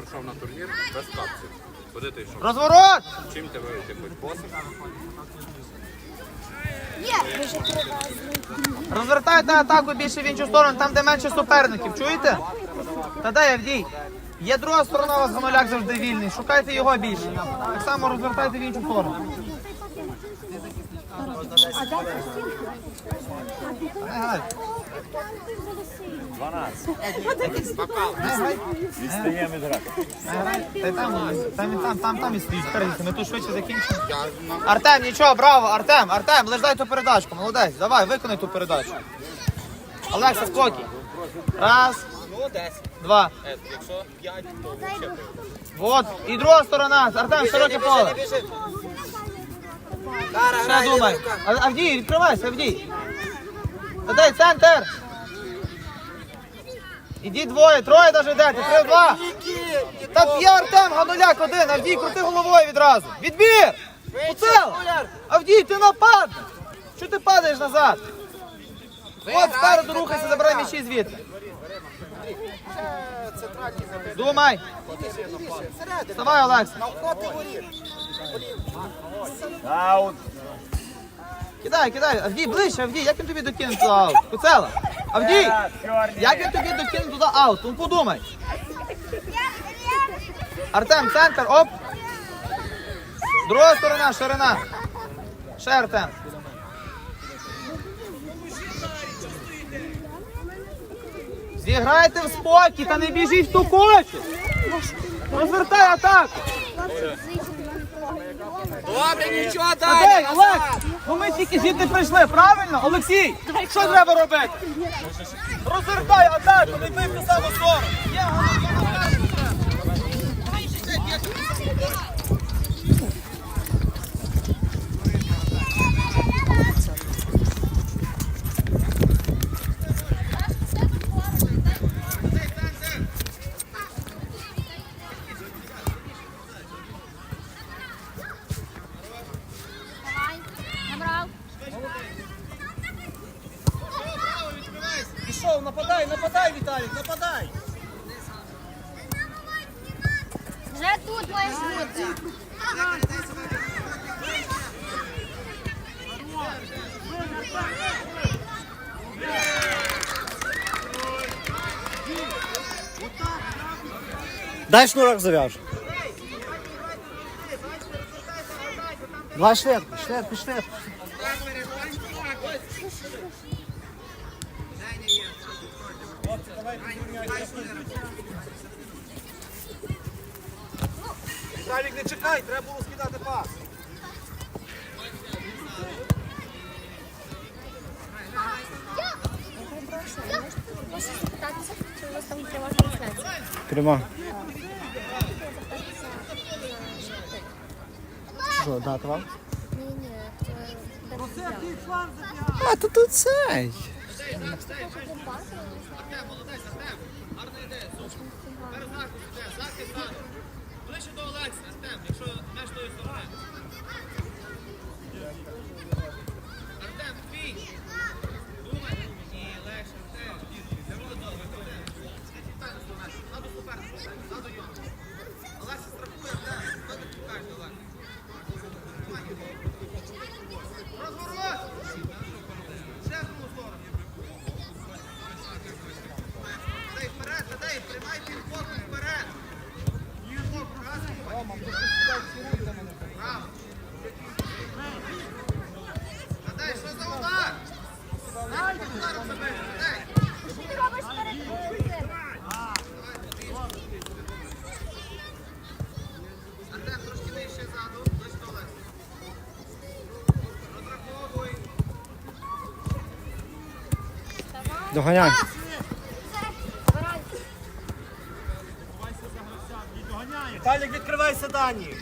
прийшов на турнір без капців. Куди ти йшов? Розворот! Чим тебе ти хоч? Розвертайте атаку більше в іншу сторону, там де менше суперників, чуєте? Та де Явдій? Є друга сторона, у вас гамаляк завжди вільний. Шукайте його більше. Так само розвертайте в іншу сторону. А Відстаємо від ми тут швидше закінчимо. Артем, нічого, браво, Артем, Артем, лиш дай ту передачку, молодець, давай, виконай ту передачу. Олекса, спокій. Раз, два. Якщо 5, Вот, і друга сторона, Артем, широке поле. Ще думай. Авдій, відкривайся, Авдій. Дай центр. Ідіть двоє, троє навіть йдете. Три, два. Та є Артем, Гануляк один. Авдій, крути головою відразу. Відбір! Уцел! Авдій, ти напад! Що ти падаєш назад? От спереду рухайся, забирай м'ячі звідти. Думай. Вставай, Олекса. Аут. Кидай, кидай. Авдій, ближче, Авдій, як він тобі докине туди аут? Куцела. Авдій, як він тобі докине туди аут? Ну подумай. Артем, центр, оп. Друга сторона, ширина. Ще Артем. Зіграйте в спокій та не біжіть в ту кочу. Розвертай атаку. Добре, нічого Окей, Олег, ну ми тільки звідти прийшли, правильно? Олексій, що треба робити? Розвертай атаку, не бий в саму сторону. Пішов, нападай, нападай, Віталік, нападай. Вже тут маєш бути. Дай шнурок зав'яж. Два швидко, швидко, швидко. Віталік, не чекай, треба було скидати пас. Можеш запитатися, чи у вас там тривожна трансляція? Трима. Що, дати вам? Гарна ідея, це де А, то тут цей. Ближче до Олекса, Артем, якщо меш. Артем, твій. Доганяй. Віталік, відкривайся, Дані.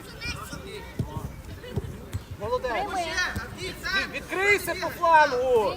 Молодець. Відкрийся по флангу.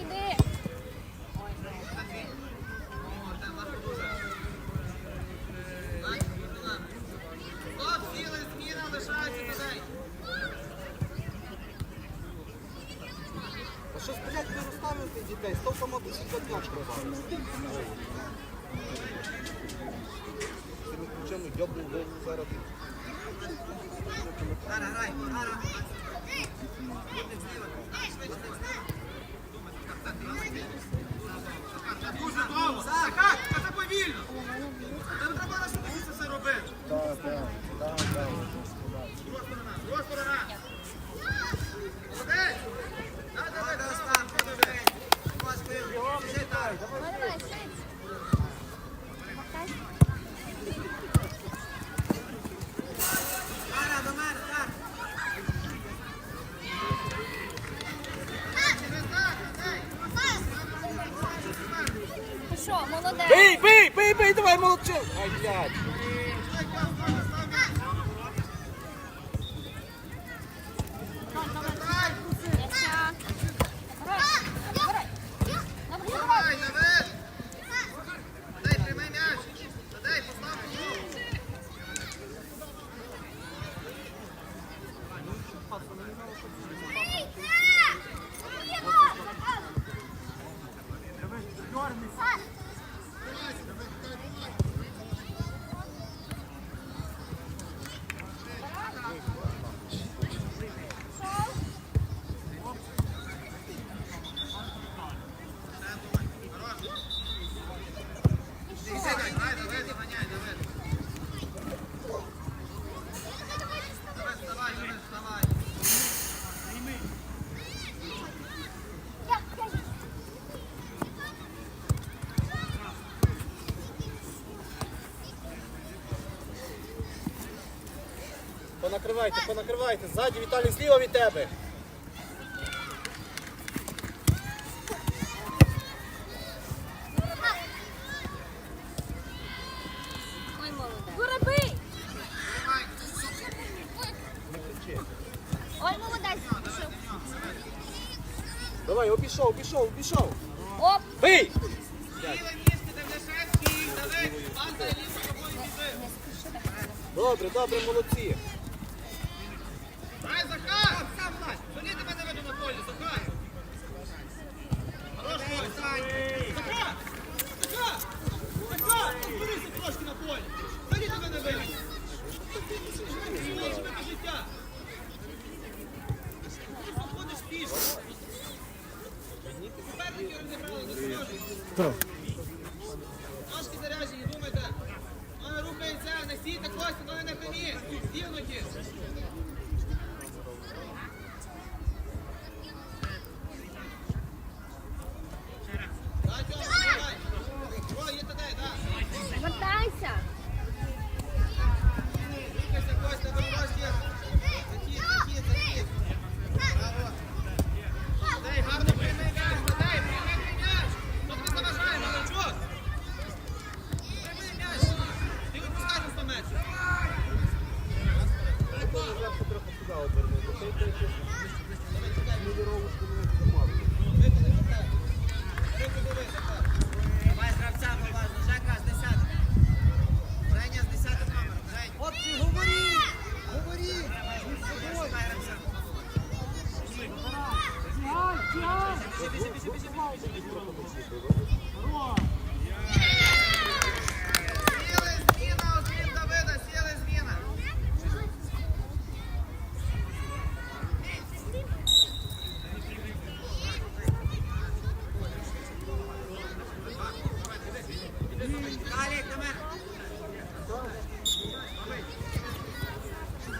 Дуже довго! like. понакривайте, понакривайте. Ззаді, Віталій, зліва від тебе. Ой, молодець. Давай, обійшов, обійшов, обійшов. Оп! Бий! Добре, добре, молодці. Вася, ноги ну, на коні! Дівнуті!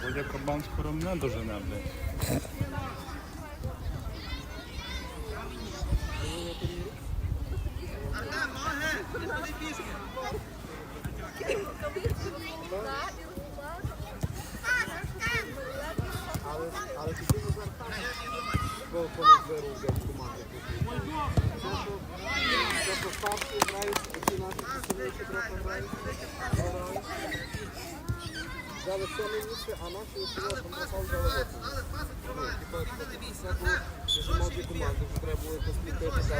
Буде кабан скоро. Але тоді не звертаєш, коли Дали все найбільше, а наші пілотом напав дали. Типа, команди, вже треба було якось підтримати.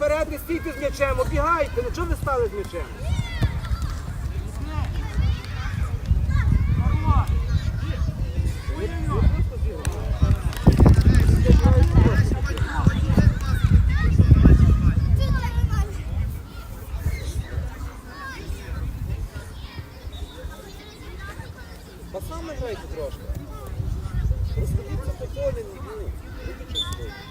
вперед, не стійте з м'ячем, обігайте, ну чого ви стали з м'ячем? Пасами грайте трошки. Розходіться по коліні і виключить.